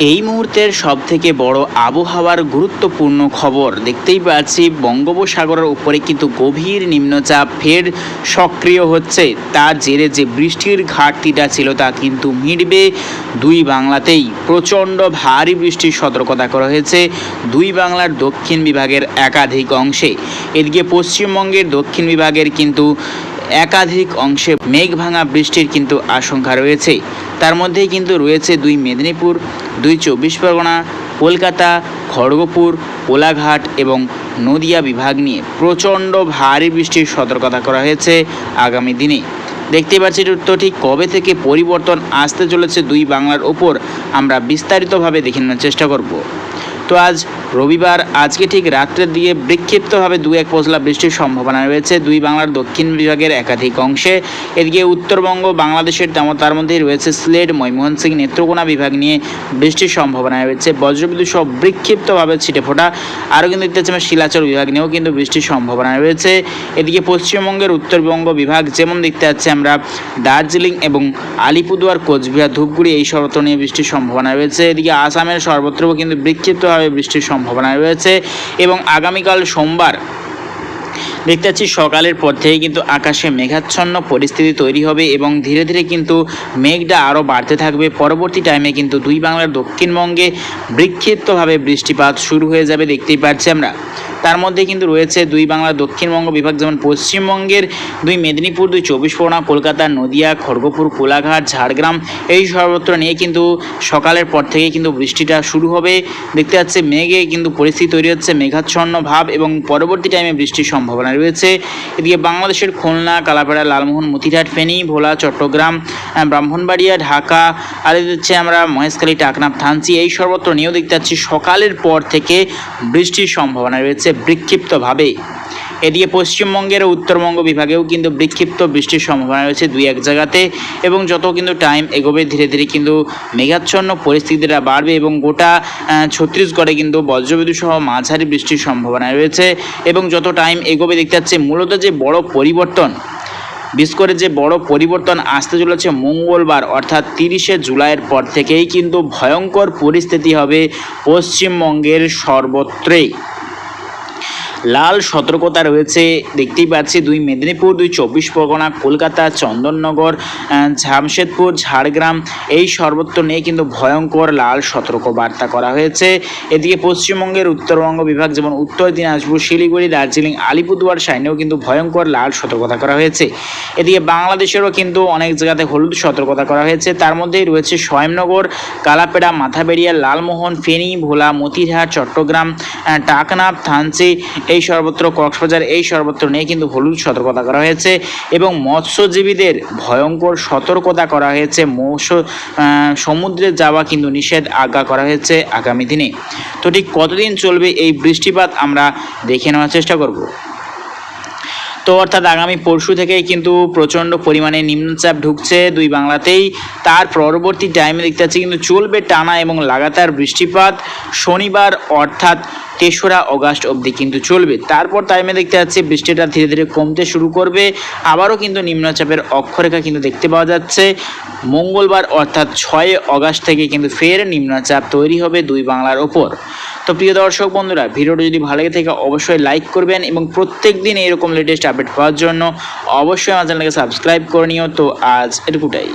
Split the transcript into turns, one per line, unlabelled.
এই মুহূর্তের সব থেকে বড় আবহাওয়ার গুরুত্বপূর্ণ খবর দেখতেই পাচ্ছি, বঙ্গোপসাগরের উপরে কিন্তু গভীর নিম্নচাপ ফের সক্রিয় হচ্ছে। তার জেরে যে বৃষ্টির ঘাটতিটা ছিল তা কিন্তু মিটবে দুই বাংলাতেই। প্রচণ্ড ভারী বৃষ্টির সতর্কতা করা হয়েছে দুই বাংলার দক্ষিণ বিভাগের একাধিক অংশে। এদিকে পশ্চিমবঙ্গের দক্ষিণ বিভাগের কিন্তু একাধিক অংশে মেঘ ভাঙা বৃষ্টির কিন্তু আশঙ্কা রয়েছে। তার মধ্যেই কিন্তু রয়েছে দুই মেদিনীপুর, দুই চব্বিশ পরগনা, কলকাতা, খড়গপুর, কোলাঘাট এবং নদিয়া বিভাগ নিয়ে প্রচণ্ড ভারী বৃষ্টির সতর্কতা করা হয়েছে আগামী দিনে। দেখতে পাচ্ছি তো ঠিক কবে থেকে পরিবর্তন আসতে চলেছে দুই বাংলার ওপর। আমরা বিস্তারিতভাবে দেখে নেওয়ার চেষ্টা করব। তো আজ রবিবার, আজকে ঠিক রাত্রের দিকে বিক্ষিপ্তভাবে দু এক পশলা বৃষ্টির সম্ভাবনা রয়েছে। দুই বাংলার দক্ষিণ বিভাগের একাধিক অংশে। এদিকে উত্তরবঙ্গ, বাংলাদেশের তেমন তার মধ্যেই রয়েছে সিলেট ময়মোহন সিং নেত্রকোনা বিভাগ নিয়ে বৃষ্টির সম্ভাবনা রয়েছে। বজ্রবিদ্যুৎ সহ বিক্ষিপ্তভাবে ছিটে ফোটা। আরও কিন্তু দেখতে শিলাচর বিভাগ নিয়েও কিন্তু বৃষ্টির সম্ভাবনা রয়েছে। এদিকে পশ্চিমবঙ্গের উত্তরবঙ্গ বিভাগ যেমন দেখতে পাচ্ছি আমরা, দার্জিলিং এবং আলিপুরদুয়ার, কোচবিহার, ধূপগুড়ি এই সর্বত্র নিয়ে বৃষ্টির সম্ভাবনা রয়েছে। এদিকে আসামের সর্বত্র কিন্তু বিক্ষিপ্তভাবে বৃষ্টির সম্ভাবনা রয়েছে এবং আগামীকাল সোমবার দেখতে পাচ্ছি সকালের পর থেকে কিন্তু আকাশে মেঘাচ্ছন্ন পরিস্থিতি তৈরি হবে এবং ধীরে ধীরে কিন্তু মেঘটা আরও বাড়তে থাকবে। পরবর্তী টাইমে কিন্তু দুই বাংলার দক্ষিণবঙ্গে বিক্ষিপ্তভাবে বৃষ্টিপাত শুরু হয়ে যাবে, দেখতেই পাচ্ছি আমরা। তার মধ্যে কিন্তু রয়েছে দুই বাংলার দক্ষিণবঙ্গ বিভাগ, যেমন পশ্চিমবঙ্গের দুই মেদিনীপুর, দুই চব্বিশ পরগনা, কলকাতা, নদিয়া, খড়গপুর, কোলাঘাট, ঝাড়গ্রাম, এই সর্বত্র নিয়ে কিন্তু সকালের পর থেকে কিন্তু বৃষ্টিটা শুরু হবে। দেখতে পাচ্ছে মেঘে কিন্তু পরিস্থিতি তৈরি হচ্ছে মেঘাচ্ছন্ন ভাব এবং পরবর্তী টাইমে বৃষ্টির সম্ভাবনা রয়েছে। এদিকে বাংলাদেশের খুলনা, কালাপাড়া, লালমোহন, মতিরহাট, ফেনী, ভোলা, চট্টগ্রাম ব্রাহ্মণবাড়িয়া, ঢাকা, আর হচ্ছে আমরা মহেশখালী, টাকনাফ থানচি এই সর্বত্র নিয়েও দেখতে পাচ্ছি সকালের পর থেকে বৃষ্টির সম্ভাবনা রয়েছে। বিক্ষিপ্তভাবে এদিকে পশ্চিমবঙ্গের ও উত্তরবঙ্গ বিভাগেও কিন্তু বিক্ষিপ্ত বৃষ্টির সম্ভাবনা রয়েছে দুই এক জায়গাতে এবং যত কিন্তু টাইম এগোবে, ধীরে ধীরে কিন্তু মেঘাচ্ছন্ন পরিস্থিতিটা বাড়বে এবং গোটা ছত্তিশগড়ে কিন্তু বজ্রবিদ্যুৎ সহ মাঝারি বৃষ্টির সম্ভাবনা রয়েছে এবং যত টাইম এগোবে, দেখতে যাচ্ছে মূলত যে বড় পরিবর্তন, বিশেষ করে যে বড় পরিবর্তন আসতে চলেছে মঙ্গলবার অর্থাৎ তিরিশে জুলাইয়ের পর থেকেই কিন্তু ভয়ঙ্কর পরিস্থিতি হবে পশ্চিমবঙ্গের সর্বত্রই। লাল সতর্কতা রয়েছে। দেখতেই পাচ্ছি দুই মেদিনীপুর দুই চব্বিশ পরগনা কলকাতা চন্দননগর জামশেদপুর ঝাড়গ্রাম এই সর্বত্র নিয়ে কিন্তু ভয়ঙ্কর লাল সতর্ক বার্তা করা হয়েছে। এদিকে পশ্চিমবঙ্গের উত্তরবঙ্গ বিভাগ যেমন উত্তর দিনাজপুর শিলিগুড়ি দার্জিলিং আলিপুরদুয়ার সাইনেও কিন্তু ভয়ঙ্কর লাল সতর্কতা করা হয়েছে। এদিকে বাংলাদেশেরও কিন্তু অনেক জায়গাতে হলুদ সতর্কতা করা হয়েছে। তার মধ্যেই রয়েছে স্বয়ংনগর কালাপেড়া মাথাবেড়িয়া লালমোহন ফেনী ভোলা মতিরহাট চট্টগ্রাম আহ, টাকনাফ থানচি এই সর্বত্র, কক্সবাজার এই সর্বত্র নিয়ে কিন্তু হলুদ সতর্কতা করা হয়েছে এবং মৎস্যজীবীদের ভয়ঙ্কর সতর্কতা করা হয়েছে। মৎস্য সমুদ্রে যাওয়া কিন্তু নিষেধ আজ্ঞা করা হয়েছে আগামী দিনে। তো ঠিক কতদিন চলবে এই বৃষ্টিপাত আমরা দেখে নেওয়ার চেষ্টা করব? তো অর্থাৎ আগামী পরশু থেকেই কিন্তু প্রচণ্ড পরিমাণে নিম্নচাপ ঢুকছে দুই বাংলাতেই। তার পরবর্তী টাইমে দেখতে পাচ্ছি কিন্তু চলবে টানা এবং লাগাতার বৃষ্টিপাত। শনিবার অর্থাৎ তেসরা অগাস্ট অবধি কিন্তু চলবে। তারপর টাইমে দেখতে পাচ্ছি বৃষ্টিটা ধীরে ধীরে কমতে শুরু করবে। আবারও কিন্তু নিম্নচাপের অক্ষরেখা কিন্তু দেখতে পাওয়া যাচ্ছে। মঙ্গলবার অর্থাৎ ছয় অগাস্ট থেকে কিন্তু ফের নিম্নচাপ তৈরি হবে দুই বাংলার ওপর। তো প্রিয় দর্শক বন্ধুরা, ভিডিওটি যদি ভালো লেগে থাকে, অবশ্যই লাইক করবেন এবং প্রত্যেক দিন এরকম লেটেস্ট আপডেট পাওয়ার জন্য অবশ্যই আমার চ্যানেলকে সাবস্ক্রাইব করে নিও। তো আজ এটুকুটাই।